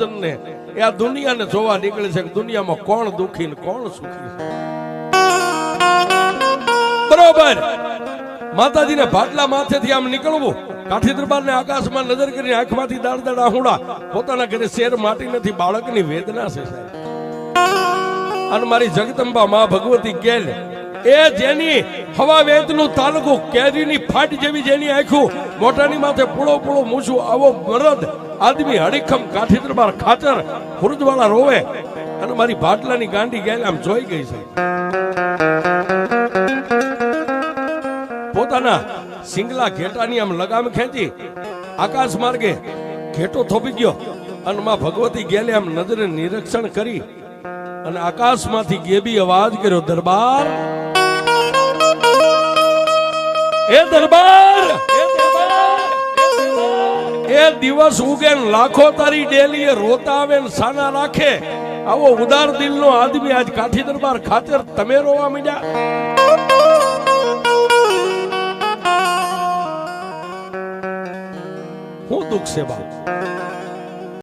જનને એ આ દુનિયાને જોવા નીકળે છે કે દુનિયામાં કોણ દુખી ને કોણ સુખી બરોબર. માતાજીને ભાટલા માથેથી આમ નીકળવું. કાઠી દરબારને આકાશમાં નજર કરીને આંખમાંથી દાળ દાળ આહુડા. પોતાના ઘરે શેર માટી નથી, બાળકની વેદના છે અને મારી જગદંબા માં ભગવતી ગેલ એ જેની હવા વેદનું તાલુકું કેરીની ફાટ જેવી જેની આખું, મોટાની માથે પૂળો પૂળો મૂછું, આવો મરદ આદમી હડીખમ કાઠી દરબાર ખાચર ખુરજવાળા રોવે અને મારી ભાટલાની ગાંડી ગેલ આમ જોઈ ગઈ છે. પોતાના સિંગલા ઘેટાની આમ લગામ ખેંચી આકાશ માર્ગે ઘેટો થોપી ગયો અને માં ભગવતી ગેલે આમ નજરે નિરીક્ષણ કરી અને આકાશમાંથી ગેબી અવાજ કર્યો, દરબાર એ દરબાર એ દિવસ ઉગે લાખો તારી ડેલી એ રોતા આવે સાના રાખે. આવો ઉદાર દિલનો આદમી આજ કાઠી દરબાર ખાતર તમે રોવા માંડ્યા. હું દુઃખ છે બાપ.